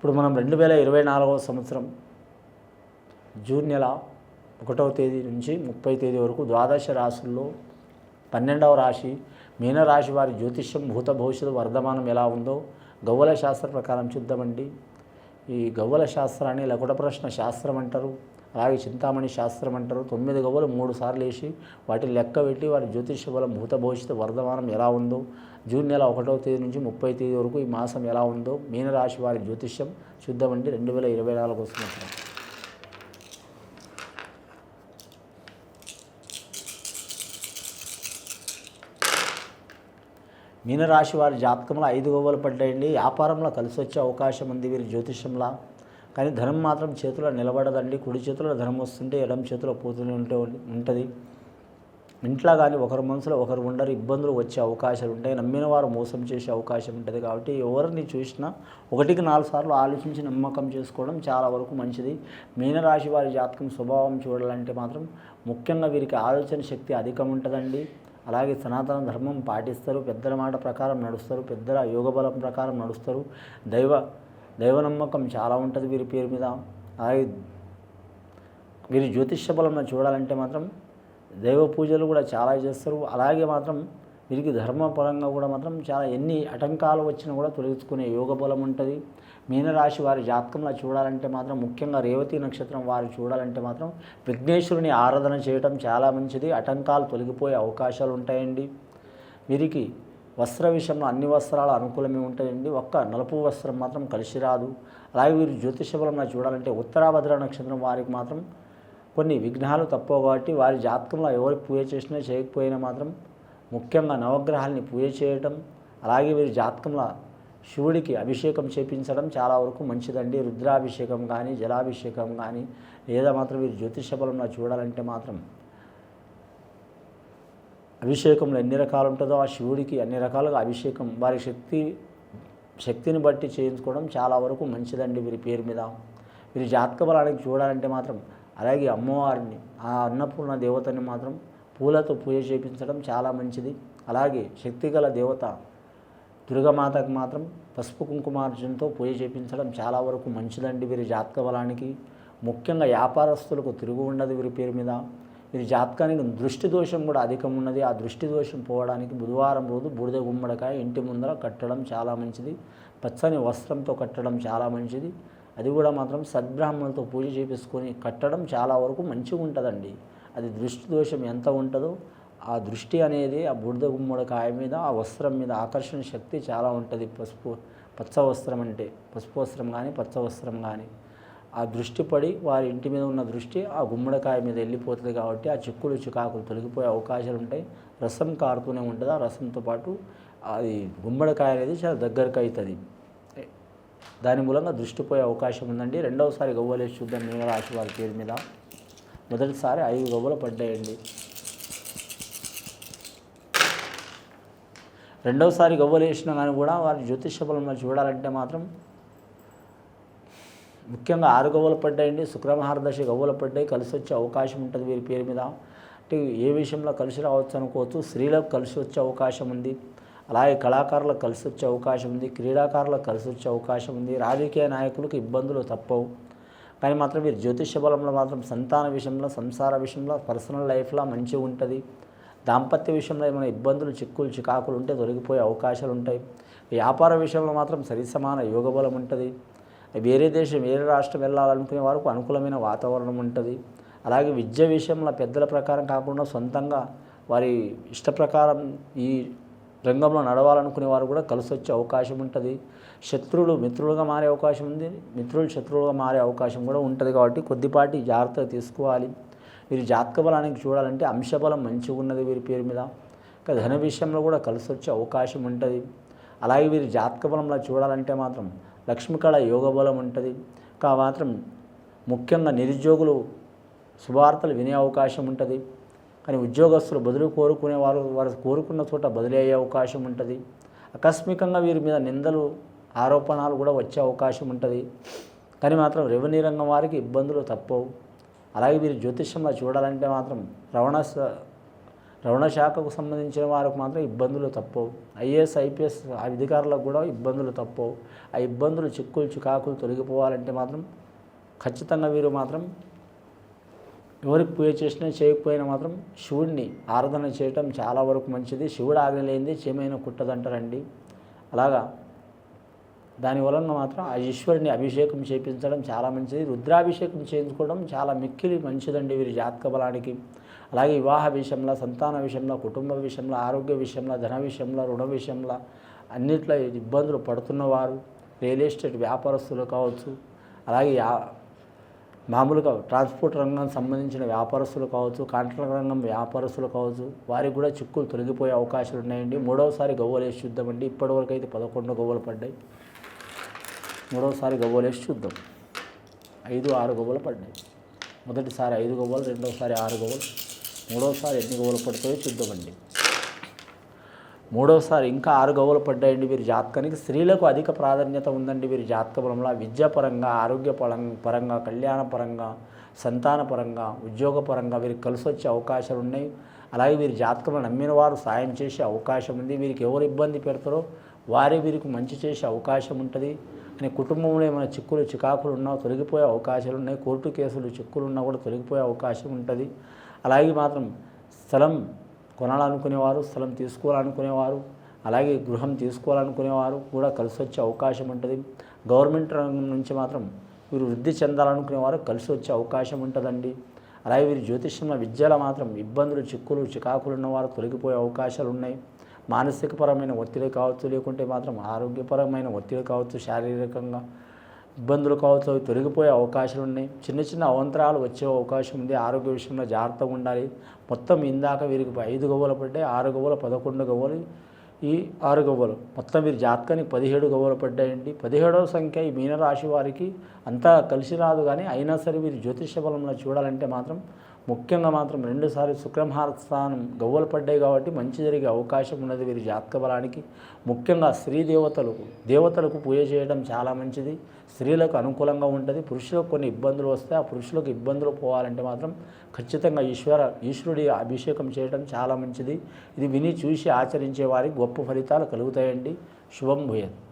ఇప్పుడు మనం రెండు వేల ఇరవై నాలుగవ సంవత్సరం జూన్ నెల ఒకటవ తేదీ నుంచి ముప్పై తేదీ వరకు ద్వాదశ రాశుల్లో పన్నెండవ రాశి మీనరాశి వారి జ్యోతిష్యం భూత భవిష్యత్తు వర్ధమానం ఎలా ఉందో గవ్వల శాస్త్ర ప్రకారం చూద్దామండి. ఈ గవ్వల శాస్త్రాన్ని లకుట ప్రశ్న శాస్త్రం అంటారు. అలాగే చింతామణి శాస్త్రం అంటారు. తొమ్మిది గవ్వలు మూడు సార్లు వేసి వాటిని లెక్క పెట్టి వారి జ్యోతిష బలం భూత భవిష్యత్తు వర్ధమానం ఎలా ఉందో జూన్ నెల ఒకటవ తేదీ నుంచి ముప్పై తేదీ వరకు ఈ మాసం ఎలా ఉందో మీనరాశి వారి జ్యోతిష్యం చూద్దామండి రెండు వేల ఇరవై నాలుగు సంవత్సరం. మీనరాశి వారి జాతకంలో ఐదు గవ్వలు పడ్డాయండి. వ్యాపారంలో కలిసి వచ్చే అవకాశం ఉంది వీరి జ్యోతిష్యంలా. కానీ ధనం మాత్రం చేతిలో నిలబడదండి. కుడి చేతిలో ధనం వస్తుంటే ఎడం చేతిలో పోతూనే ఉంటే ఉంటుంది. ఇంట్లో కానీ ఒకరి మనసులో ఒకరు ఉండరు ఇబ్బందులు వచ్చే అవకాశాలు ఉంటాయి. నమ్మిన వారు మోసం చేసే అవకాశం ఉంటుంది కాబట్టి ఎవరిని చూసినా ఒకటికి నాలుగు సార్లు ఆలోచించి నమ్మకం చేసుకోవడం చాలా వరకు మంచిది. మీనరాశి వారి జాతకం స్వభావం చూడాలంటే మాత్రం ముఖ్యంగా వీరికి ఆలోచన శక్తి అధికం ఉంటుందండి. అలాగే సనాతన ధర్మం పాటిస్తారు పెద్దల మాట ప్రకారం నడుస్తారు పెద్దల యోగబలం ప్రకారం నడుస్తారు. దైవ దైవనమ్మకం చాలా ఉంటుంది వీరి పేరు మీద. అలాగే వీరి జ్యోతిష్య బలం చూడాలంటే మాత్రం దైవ పూజలు కూడా చాలా చేస్తారు. అలాగే మాత్రం వీరికి ధర్మపరంగా కూడా మాత్రం చాలా ఎన్ని ఆటంకాలు వచ్చినా కూడా తొలగించుకునే యోగ బలం ఉంటుంది. మీనరాశి వారి జాతకంలో చూడాలంటే మాత్రం ముఖ్యంగా రేవతి నక్షత్రం వారు చూడాలంటే మాత్రం విఘ్నేశ్వరుని ఆరాధన చేయటం చాలా మంచిది. ఆటంకాలు తొలగిపోయే అవకాశాలు ఉంటాయండి. వీరికి వస్త్ర విషయంలో అన్ని వస్త్రాలు అనుకూలమే ఉంటాయండి. ఒక్క నలుపు వస్త్రం మాత్రం కలిసి రాదు. అలాగే వీరు జ్యోతిష బలంలో చూడాలంటే ఉత్తరాభద్ర నక్షత్రం వారికి మాత్రం కొన్ని విఘ్నాలు తప్పవు కాబట్టి వారి జాతకంలో ఎవరు పూజ చేసినా చేయకపోయినా మాత్రం ముఖ్యంగా నవగ్రహాలని పూజ చేయటం అలాగే వీరి జాతకంలో శివుడికి అభిషేకం చేపించడం చాలా వరకు మంచిదండి. రుద్రాభిషేకం కానీ జలాభిషేకం కానీ లేదా మాత్రం వీరి జ్యోతిష బలంలో చూడాలంటే మాత్రం అభిషేకంలో ఎన్ని రకాలు ఉంటుందో ఆ శివుడికి అన్ని రకాలుగా అభిషేకం వారి శక్తి శక్తిని బట్టి చేయించుకోవడం చాలా వరకు మంచిదండి వీరి పేరు మీద. వీరి జాతక బలానికి చూడాలంటే మాత్రం అలాగే అమ్మవారిని ఆ అన్నపూర్ణ దేవతని మాత్రం పూలతో పూజ చేయించడం చాలా మంచిది. అలాగే శక్తిగల దేవత దుర్గమాతకు మాత్రం పసుపు కుంకుమార్జునతో పూజ చేయించడం చాలా వరకు మంచిదండి వీరి జాతక బలానికి. ముఖ్యంగా వ్యాపారస్తులకు తిరుగు ఉండదు వీరి పేరు మీద. వీరి జాతకానికి దృష్టి దోషం కూడా అధికం ఉన్నది. ఆ దృష్టి దోషం పోవడానికి బుధవారం రోజు బూడిద గుమ్మడికాయ ఇంటి ముందర కట్టడం చాలా మంచిది. పచ్చని వస్త్రంతో కట్టడం చాలా మంచిది. అది కూడా మాత్రం సద్బ్రాహ్మణులతో పూజ చేపించుకొని కట్టడం చాలా వరకు మంచిగా ఉంటుందండి. అది దృష్టి దోషం ఎంత ఉంటుందో ఆ దృష్టి అనేది ఆ బుడిద గుమ్మడికాయ మీద ఆ వస్త్రం మీద ఆకర్షణ శక్తి చాలా ఉంటుంది. పసుపు పచ్చ వస్త్రం అంటే పసుపు వస్త్రం కానీ పచ్చ వస్త్రం కానీ. ఆ దృష్టి పడి వారి ఇంటి మీద ఉన్న దృష్టి ఆ గుమ్మడికాయ మీద వెళ్ళిపోతుంది కాబట్టి ఆ చిక్కులు చికాకులు తొలగిపోయే అవకాశాలు ఉంటాయి. రసం కారుతూనే ఉంటుంది. ఆ రసంతో పాటు అది గుమ్మడికాయ అనేది చాలా దగ్గరకు అవుతుంది. దాని మూలంగా దృష్టి పోయే అవకాశం ఉందండి. రెండవసారి గవ్వలేసి చూద్దాం. మీనరాశి వారి పేరు మీద. మొదటిసారి ఐదు గవ్వలు పడ్డాయండి. రెండవసారి గవ్వలు వేసినా కానీ కూడా వారి జ్యోతిష బలం చూడాలంటే మాత్రం ముఖ్యంగా ఆరు గవ్వలు పడ్డాయండి శుక్రమహారదశ గవ్వలు పడ్డాయి కలిసి వచ్చే అవకాశం ఉంటుంది వీరి పేరు మీద. అంటే ఏ విషయంలో కలిసి రావచ్చు అనుకోవచ్చు స్త్రీలకు కలిసి వచ్చే అవకాశం ఉంది. అలాగే కళాకారులకు కలిసి వచ్చే అవకాశం ఉంది క్రీడాకారులకు కలిసి వచ్చే అవకాశం ఉంది. రాజకీయ నాయకులకు ఇబ్బందులు తప్పవు. కానీ మాత్రం వీరి జ్యోతిష బలంలో మాత్రం సంతాన విషయంలో సంసార విషయంలో పర్సనల్ లైఫ్లో మంచిగా ఉంటుంది. దాంపత్య విషయంలో ఏమైనా ఇబ్బందులు చిక్కులు చికాకులు ఉంటే తొలగిపోయే అవకాశాలు ఉంటాయి. వ్యాపార విషయంలో మాత్రం సరిసమాన యోగ బలం ఉంటుంది. వేరే దేశం వేరే రాష్ట్రం వెళ్ళాలనుకునే వారికి అనుకూలమైన వాతావరణం ఉంటుంది. అలాగే విద్య విషయంలో పెద్దల ప్రకారం కాకుండా సొంతంగా వారి ఇష్ట ప్రకారం ఈ రంగంలో నడవాలనుకునే వారు కూడా కలిసి వచ్చే అవకాశం ఉంటుంది. శత్రువులు మిత్రులుగా మారే అవకాశం ఉంది. మిత్రులు శత్రువులుగా మారే అవకాశం కూడా ఉంటుంది కాబట్టి కొద్దిపాటి జాగ్రత్త తీసుకోవాలి. వీరి జాతక బలానికి చూడాలంటే అంశబలం మంచిగా ఉన్నది వీరి పేరు మీద. ఇంకా ధన విషయంలో కూడా కలిసి వచ్చే అవకాశం ఉంటుంది. అలాగే వీరి జాతక బలంలో చూడాలంటే మాత్రం లక్ష్మీకళ యోగ బలం ఉంటుంది. కామాత్రం మాత్రం ముఖ్యంగా నిరుద్యోగులు శుభార్తలు వినే అవకాశం ఉంటుంది. కానీ ఉద్యోగస్తులు బదులు కోరుకునే వారు వారు కోరుకున్న చోట బదిలీ అయ్యే అవకాశం ఉంటుంది. ఆకస్మికంగా వీరి మీద నిందలు ఆరోపణలు కూడా వచ్చే అవకాశం ఉంటుంది. కానీ మాత్రం రెవెన్యూ రంగం వారికి ఇబ్బందులు తప్పవు. అలాగే వీరి జ్యోతిష్యంలో చూడాలంటే మాత్రం రవణ స- రవాణా శాఖకు సంబంధించిన వారికి మాత్రం ఇబ్బందులు తప్పవు. ఐఏఎస్ ఐపీఎస్ అధికారులకు కూడా ఇబ్బందులు తప్పవు. ఆ ఇబ్బందులు చిక్కులు చికాకులు తొలగిపోవాలంటే మాత్రం ఖచ్చితంగా వీరు మాత్రం ఎవరికి పూజ చేసినా చేయకపోయినా మాత్రం శివుడిని ఆరాధన చేయటం చాలా వరకు మంచిది. శివుడు ఆజ్ఞ లేనిది చేమైన కుట్టదంటారండి. అలాగా దాని వలన మాత్రం ఆ ఈశ్వరుని అభిషేకం చేయించడం చాలా మంచిది. రుద్రాభిషేకం చేయించుకోవడం చాలా మిక్కిలి మంచిదండి వీరి జాతక బలానికి. అలాగే వివాహ విషయంలో సంతాన విషయంలో కుటుంబ విషయంలో ఆరోగ్య విషయంలో ధన విషయంలో రుణ విషయంలో అన్నిట్లో ఇబ్బందులు పడుతున్నవారు రియల్ ఎస్టేట్ వ్యాపారస్తులు కావచ్చు అలాగే మామూలుగా ట్రాన్స్పోర్ట్ రంగానికి సంబంధించిన వ్యాపారస్తులు కావచ్చు కాంట్రాక్ట్ రంగం వ్యాపారస్తులు కావచ్చు వారికి కూడా చిక్కులు తొలగిపోయే అవకాశాలు ఉన్నాయండి. మూడవసారి గవ్వలేసి చూద్దామండి. ఇప్పటివరకు అయితే పదకొండు గవ్వలు పడ్డాయి. మూడవసారి గవ్వలేసి చూద్దాం. ఐదు ఆరు గవ్వలు పడ్డాయి. మొదటిసారి ఐదు గవ్వలు రెండవసారి ఆరు గవ్వలు. మూడవసారి ఎన్ని గవ్వలు పడతాయో చూద్దామండి. మూడవసారి ఇంకా ఆరు గవ్వలు పడ్డాయండి వీరి జాతకానికి. స్త్రీలకు అధిక ప్రాధాన్యత ఉందండి వీరి జాతక బలంలో. విద్యాపరంగా ఆరోగ్య పరం- పరంగా కళ్యాణ పరంగా సంతాన పరంగా వీరికి కలిసి వచ్చే అవకాశాలు ఉన్నాయి. అలాగే వీరి జాతకంలో నమ్మిన వారు సాయం చేసే అవకాశం ఉంది. వీరికి ఎవరు ఇబ్బంది పెడతారో వారే వీరికి మంచి చేసే అవకాశం ఉంటుంది. నీ కుటుంబంలో ఏమైనా చిక్కులు చికాకులు ఉన్నా తొలగిపోయే అవకాశాలు ఉన్నాయి. కోర్టు కేసులు చిక్కులు ఉన్నా కూడా తొలగిపోయే అవకాశం ఉంటుంది. అలాగే మాత్రం స్థలం కొనాలనుకునేవారు స్థలం తీసుకోవాలనుకునేవారు అలాగే గృహం తీసుకోవాలనుకునేవారు కూడా కలిసి వచ్చే అవకాశం ఉంటుంది. గవర్నమెంట్ రంగం నుంచి మాత్రం వీరు వృద్ధి చెందాలనుకునేవారు కలిసి వచ్చే అవకాశం ఉంటుందండి. అలాగే వీరి జ్యోతిష్యంలో విద్యలో మాత్రం ఇబ్బందులు చిక్కులు చికాకులు ఉన్నవారు తొలగిపోయే అవకాశాలు ఉన్నాయి. మానసికపరమైన ఒత్తిడి కావచ్చు లేకుంటే మాత్రం ఆరోగ్యపరమైన ఒత్తిడి కావచ్చు శారీరకంగా ఇబ్బందులు కావచ్చు అవి తొలగిపోయే అవకాశాలు ఉన్నాయి. చిన్న చిన్న అవంతరాలు వచ్చే అవకాశం ఉంది. ఆరోగ్య విషయంలో జాగ్రత్తగా ఉండాలి. మొత్తం ఇందాక వీరికి ఐదు గవ్వలు పడ్డాయి ఆరు గవ్వలు పదకొండు గవ్వలు. ఈ ఆరు గవ్వలు మొత్తం వీరి జాతకానికి పదిహేడు గవ్వలు పడ్డాయండి. పదిహేడవ సంఖ్య ఈ మీనరాశి వారికి అంతా కలిసి రాదు కానీ అయినా సరే వీరి జ్యోతిష బలంలో చూడాలంటే మాత్రం ముఖ్యంగా మాత్రం రెండుసార్లు శుక్రమహార స్థానం గవ్వలు పడ్డాయి కాబట్టి మంచి జరిగే అవకాశం ఉన్నది వీరి జాతక బలానికి. ముఖ్యంగా స్త్రీ దేవతలకు దేవతలకు పూజ చేయడం చాలా మంచిది. స్త్రీలకు అనుకూలంగా ఉంటుంది. పురుషులకు కొన్ని ఇబ్బందులు వస్తాయి ఆ పురుషులకు ఇబ్బందులు పోవాలంటే మాత్రం ఖచ్చితంగా ఈశ్వర ఈశ్వరుడి అభిషేకం చేయడం చాలా మంచిది. ఇది విని చూసి ఆచరించే వారికి గొప్ప ఫలితాలు కలుగుతాయండి. శుభం భూయత్.